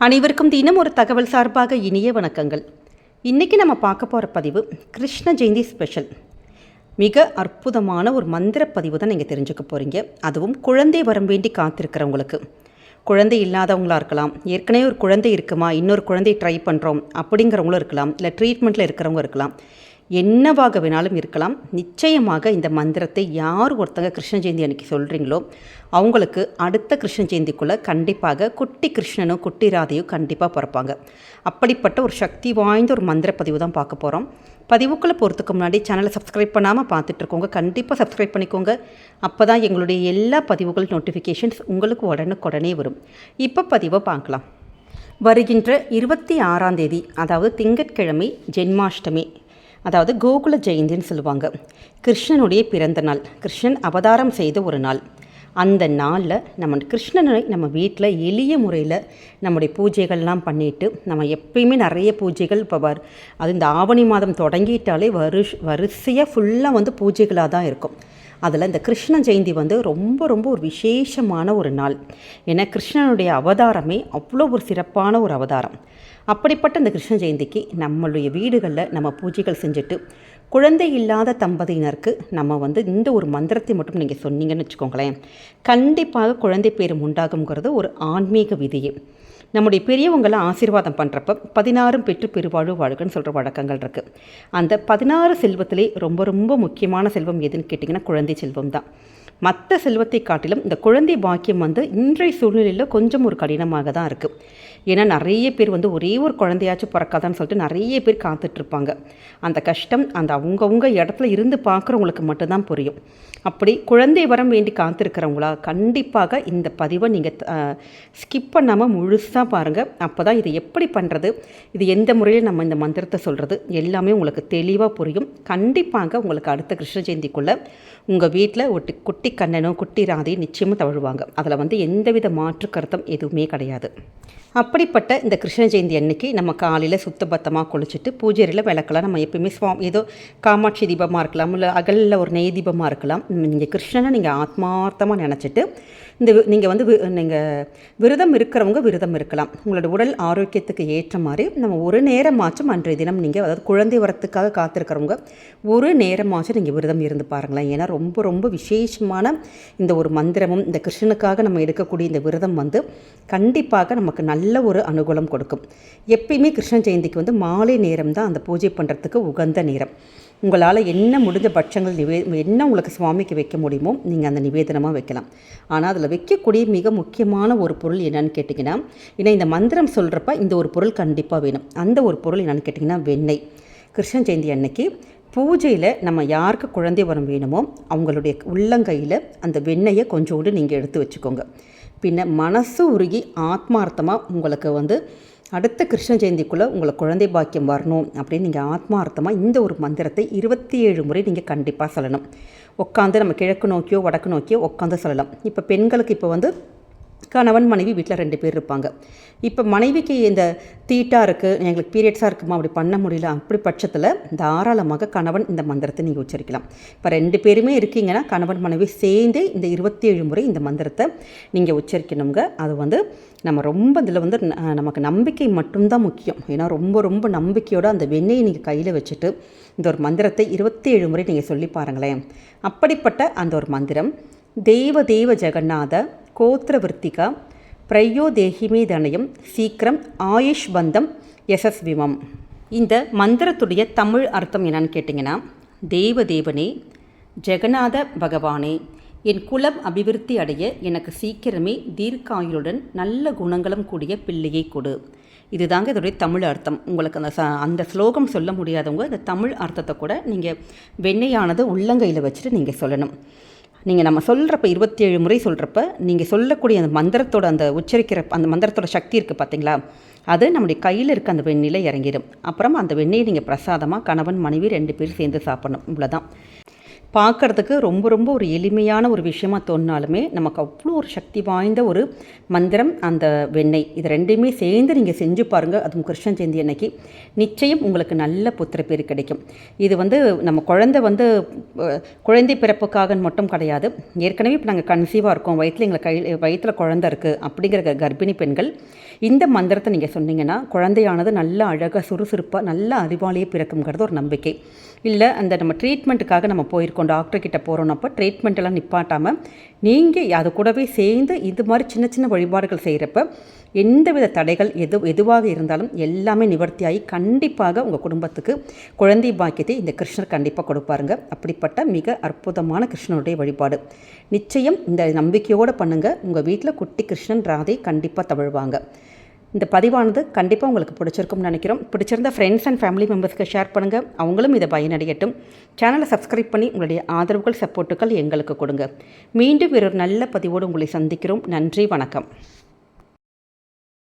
அனைவருக்கும் தினம் ஒரு தகவல் சார்பாக இனிய வணக்கங்கள். இன்றைக்கி நம்ம பார்க்க போகிற பதிவு கிருஷ்ண ஜெயந்தி ஸ்பெஷல் மிக அற்புதமான ஒரு மந்திர பதிவு தான் நீங்கள் தெரிஞ்சுக்க போகிறீங்க அதுவும் குழந்தை வரம் வேண்டி காத்திருக்கிறவங்களுக்கு. குழந்தை இல்லாதவங்களா இருக்கலாம். ஏற்கனவே ஒரு குழந்தை இருக்குமா? இன்னொரு குழந்தையை ட்ரை பண்ணுறோம் அப்படிங்கிறவங்களும் இருக்கலாம். இல்லை ட்ரீட்மெண்ட்டில் இருக்கிறவங்க இருக்கலாம். என்னவாக வேணாலும் இருக்கலாம். நிச்சயமாக இந்த மந்திரத்தை யார் ஒருத்தங்க கிருஷ்ண ஜெயந்தி அன்னைக்கு சொல்கிறீங்களோ அவங்களுக்கு அடுத்த கிருஷ்ண ஜெயந்திக்குள்ளே கண்டிப்பாக குட்டி கிருஷ்ணனும் குட்டி ராதையும் கண்டிப்பாக பிறப்பாங்க. அப்படிப்பட்ட ஒரு சக்தி வாய்ந்த ஒரு மந்திர பதிவு தான் பார்க்க போகிறோம் பதிவுக்குள்ளே போகிறதுக்கு முன்னாடி சேனலை சப்ஸ்கிரைப் பண்ணாமல் பார்த்துட்ருக்கோங்க கண்டிப்பாக சப்ஸ்கிரைப் பண்ணிக்கோங்க. அப்போ தான் எங்களுடைய எல்லா பதிவுகள் நோட்டிஃபிகேஷன்ஸ் உங்களுக்கு உடனுக்குடனே வரும். இப்போ பதிவை பார்க்கலாம். வருகின்ற இருபத்தி ஆறாம் தேதி அதாவது திங்கட்கிழமை ஜென்மாஷ்டமி. அதாவது கோகுல ஜெயந்தின்னு சொல்லுவாங்க. கிருஷ்ணனுடைய பிறந்த நாள். கிருஷ்ணன் அவதாரம் செய்த ஒரு நாள். அந்த நாளில் நம்ம கிருஷ்ணனை நம்ம வீட்டில் எளிய முறையில் நம்முடைய பூஜைகள்லாம் பண்ணிட்டு நம்ம எப்பயுமே நிறைய பூஜைகள் இப்போ வர் அது இந்த ஆவணி மாதம் தொடங்கிட்டாலே வருஷ் வரிசையாக ஃபுல்லாக வந்து பூஜைகளாக தான் இருக்கும். அதில் இந்த கிருஷ்ண ஜெயந்தி வந்து ரொம்ப ரொம்ப ஒரு விசேஷமான ஒரு நாள். ஏன்னா கிருஷ்ணனுடைய அவதாரமே அவ்வளோ ஒரு சிறப்பான ஒரு அவதாரம். அப்படிப்பட்ட இந்த கிருஷ்ண ஜெயந்திக்கு நம்மளுடைய வீடுகளில் நம்ம பூஜைகள் செஞ்சுட்டு குழந்தை இல்லாத தம்பதியினருக்கு நம்ம வந்து இந்த ஒரு மந்திரத்தை மட்டும் நீங்கள் சொன்னீங்கன்னு வச்சுக்கோங்களேன். கண்டிப்பாக குழந்தை பேரும் உண்டாகுங்கிறது ஒரு ஆன்மீக விதியே. நம்முடைய பெரியவங்களாம் ஆசீர்வாதம் பண்ணுறப்ப பதினாறும் பெற்று பெருவாழ்வு வாழ்கன்னு சொல்கிற வழக்கங்கள் இருக்குது அந்த பதினாறு செல்வத்திலே ரொம்ப ரொம்ப முக்கியமான செல்வம் எதுன்னு கேட்டிங்கன்னா குழந்தை செல்வம் தான் மற்ற செல்வத்தை காட்டிலும் இந்த குழந்தை பாக்கியம் வந்து இன்றைய சூழ்நிலையில் கொஞ்சம் ஒரு கடினமாக தான் இருக்குது ஏன்னா நிறைய பேர் வந்து ஒரே ஒரு குழந்தையாச்சும் பிறக்காதான்னு சொல்லிட்டு நிறைய பேர் காத்துட்ருப்பாங்க அந்த கஷ்டம் அந்த அவங்கவுங்க இடத்துல இருந்து பார்க்குறவங்களுக்கு மட்டும்தான் புரியும். அப்படி குழந்தை வரம் வேண்டி காத்திருக்கிறவங்களா கண்டிப்பாக இந்த பதிவை நீங்கள் ஸ்கிப் பண்ணாமல் முழுசாக பாருங்கள் அப்போ தான் இது எப்படி பண்ணுறது இது எந்த முறையில் நம்ம இந்த மந்திரத்தை சொல்கிறது எல்லாமே உங்களுக்கு தெளிவாக புரியும். கண்டிப்பாக உங்களுக்கு அடுத்த கிருஷ்ண ஜெயந்திக்குள்ளே உங்கள் வீட்டில் ஒரு குட்டி குட்டி கண்ணனும் குட்டி ராதையும் நிச்சயமாக தவழுவாங்க. அதில் வந்து எந்தவித மாற்று கருத்தம் எதுவுமே கிடையாது. அப்படிப்பட்ட இந்த கிருஷ்ண ஜெயந்தி அன்னைக்கு நம்ம காலையில் சுத்தபத்தமாக குளிச்சுட்டு பூஜையில் விளக்கலாம் நம்ம எப்பயுமே சுவாமி ஏதோ காமாட்சி தீபமாக இருக்கலாம் இல்லை அகலில் ஒரு நெய் தீபமாக இருக்கலாம். நீங்கள் கிருஷ்ணனை நீங்கள் ஆத்மார்த்தமாக நினச்சிட்டு இந்த நீங்கள் வந்து நீங்கள் விரதம் இருக்கிறவங்க விரதம் இருக்கலாம். உங்களோட உடல் ஆரோக்கியத்துக்கு ஏற்ற மாதிரி நம்ம ஒரு நேரமாச்சும் அன்றைய தினம் நீங்கள் அதாவது குழந்தை வரத்துக்காக காத்திருக்கிறவங்க ஒரு நேரமாச்சும் நீங்கள் விரதம் இருந்து பாருங்களேன். ஏன்னா ரொம்ப ரொம்ப விசேஷமான இந்த ஒரு மந்திரமும் இந்த கிருஷ்ணனுக்காக நம்ம எடுக்கக்கூடிய இந்த விரதம் வந்து கண்டிப்பாக நமக்கு நல்ல ஒரு அனுகூலம் கொடுக்கும். எப்பயுமே கிருஷ்ண ஜெயந்திக்கு வந்து மாலை நேரம் தான் அந்த பூஜை பண்ணுறதுக்கு உகந்த நேரம். உங்களால் என்ன முடிஞ்ச பட்சங்கள் நிவே என்ன உங்களுக்கு சுவாமிக்கு வைக்க முடியுமோ நீங்கள் அந்த நிவேதனமாக வைக்கலாம். ஆனால் அதில் வைக்கக்கூடிய மிக முக்கியமான ஒரு பொருள் என்னன்னு கேட்டிங்கன்னா ஏன்னா இந்த மந்திரம் சொல்கிறப்ப இந்த ஒரு பொருள் கண்டிப்பாக வேணும். அந்த ஒரு பொருள் என்னென்னு கேட்டிங்கன்னா வெண்ணெய். கிருஷ்ண ஜெயந்தி அன்னைக்கு பூஜையில் நம்ம யாருக்கு குழந்தை வரம் வேணுமோ அவங்களுடைய உள்ளங்கையில் அந்த வெண்ணெயை கொஞ்சோண்டு நீங்கள் எடுத்து வச்சுக்கோங்க. பின்ன மனசு உருகி ஆத்மார்த்தமாக உங்களுக்கு வந்து அடுத்த கிருஷ்ண ஜெயந்திக்குள்ளே உங்களுக்கு குழந்தை பாக்கியம் வரணும் அப்படின்னு நீங்கள் ஆத்மார்த்தமாக இந்த ஒரு மந்திரத்தை இருபத்தி ஏழு முறை நீங்கள் கண்டிப்பாக சொல்லணும். உட்காந்து நம்ம கிழக்கு நோக்கியோ வடக்கு நோக்கியோ உட்காந்து சொல்லலாம். இப்போ பெண்களுக்கு இப்போ வந்து கணவன் மனைவி வீட்டில் ரெண்டு பேர் இருப்பாங்க. இப்போ மனைவிக்கு இந்த தீட்டாக இருக்குது எங்களுக்கு பீரியட்ஸாக இருக்குமா அப்படி பண்ண முடியல அப்படி பட்சத்தில் தாராளமாக கணவன் இந்த மந்திரத்தை நீங்கள் உச்சரிக்கலாம். இப்போ ரெண்டு பேருமே இருக்கீங்கன்னா கணவன் மனைவி சேர்ந்தே இந்த இருபத்தி ஏழு முறை இந்த மந்திரத்தை நீங்கள் உச்சரிக்கணுங்க. அது வந்து நம்ம ரொம்ப இதில் வந்து நமக்கு நம்பிக்கை மட்டும்தான் முக்கியம். ஏன்னா ரொம்ப ரொம்ப நம்பிக்கையோடு அந்த வெண்ணெயை நீங்கள் கையில் வச்சுட்டு இந்த ஒரு மந்திரத்தை இருபத்தி ஏழு முறை நீங்கள் சொல்லி பாருங்களேன். அப்படிப்பட்ட அந்த ஒரு மந்திரம் தெய்வ தெய்வ ஜெகநாத கோத்ரவர்த்திகா ப்ரையோ தனயம் சீக்கிரம் ஆயுஷ் பந்தம் யசஸ்விமம் இந்த மந்திரத்துடைய தமிழ் அர்த்தம் என்னன்னு கேட்டிங்கன்னா தேவதேவனே ஜெகநாத பகவானே என் குலம் அபிவிருத்தி அடைய எனக்கு சீக்கிரமே தீர்க்காயுளுடன் நல்ல குணங்களும் கூடிய பிள்ளையை கொடு. இதுதாங்க இதோடைய தமிழ் அர்த்தம். உங்களுக்கு அந்த ச அந்த ஸ்லோகம் சொல்ல முடியாதவங்க இந்த தமிழ் அர்த்தத்தை கூட நீங்கள் வெண்ணெயானது உள்ளங்கையில் வச்சுட்டு நீங்கள் சொல்லணும். நீங்கள் நம்ம சொல்கிறப்ப இருபத்தி ஏழு முறை சொல்கிறப்ப நீங்கள் சொல்லக்கூடிய அந்த மந்திரத்தோட அந்த உச்சரிக்கிற அந்த மந்திரத்தோட சக்தி இருக்குது பார்த்தீங்களா அது நம்முடைய கையில் இருக்க அந்த வெண்ணிலை இறங்கிடும் அப்புறம் அந்த வெண்ணெயை நீங்கள் பிரசாதமாக கணவன் மனைவி ரெண்டு பேரும் சேர்ந்து சாப்பிடணும். இவ்வளோதான் பார்க்குறதுக்கு ரொம்ப ரொம்ப ஒரு எளிமையான ஒரு விஷயமா தோணினாலுமே நமக்கு அவ்வளோ ஒரு சக்தி வாய்ந்த ஒரு மந்திரம் அந்த வெண்ணெய். இது ரெண்டையுமே சேர்ந்து நீங்கள் செஞ்சு பாருங்கள் அதுவும் கிருஷ்ண ஜெயந்தி அன்னைக்கு. நிச்சயம் உங்களுக்கு நல்ல புத்திர பேர் கிடைக்கும். இது வந்து நம்ம குழந்தை வந்து குழந்தை பிறப்புக்காக மட்டும் கிடையாது. ஏற்கனவே இப்போ நாங்கள் கன்சீவாக இருக்கோம். வயிற்றில் எங்களை கை வயிற்றில் குழந்தை இருக்குது அப்படிங்கிற கர்ப்பிணி பெண்கள் இந்த மந்திரத்தை நீங்கள் சொன்னீங்கன்னா குழந்தையானது நல்ல அழகாக சுறுசுறுப்பாக நல்ல அறிவாளியே பிறக்குங்கிறது ஒரு நம்பிக்கை. இல்லை அந்த நம்ம ட்ரீட்மெண்ட்டுக்காக நம்ம போயிருக்கோம் டாக்டர் கிட்ட போகிறோன்னப்போ ட்ரீட்மெண்ட்டெல்லாம் நிப்பாட்டாமல் நீங்கள் அது கூடவே சேர்ந்து இது மாதிரி சின்ன சின்ன வழிபாடுகள் செய்கிறப்ப எந்தவித தடைகள் எது எதுவாக இருந்தாலும் எல்லாமே நிவர்த்தியாகி கண்டிப்பாக உங்கள் குடும்பத்துக்கு குழந்தை பாக்கியத்தை இந்த கிருஷ்ணர் கண்டிப்பாக கொடுப்பாருங்க. அப்படிப்பட்ட மிக அற்புதமான கிருஷ்ணனுடைய வழிபாடு. நிச்சயம் இந்த நம்பிக்கையோடு பண்ணுங்கள் உங்கள் வீட்டில் குட்டி கிருஷ்ணன் ராதை கண்டிப்பாக தவழ்வாங்க. இந்த பதிவானது கண்டிப்பாக உங்களுக்கு பிடிச்சிருக்கும்னு நினைக்கிறோம். பிடிச்சிருந்த ஃப்ரெண்ட்ஸ் அண்ட் ஃபேமிலி மெம்பர்ஸ்க்கு ஷேர் பண்ணுங்கள் அவங்களும் இதை பயனடையட்டும். சேனலை சப்ஸ்கிரைப் பண்ணி உங்களுடைய ஆதரவுகள் சப்போர்ட்டுகள் எங்களுக்கு கொடுங்க. மீண்டும் ஒரு நல்ல பதிவோடு உங்களை சந்திக்கிறோம். நன்றி வணக்கம்.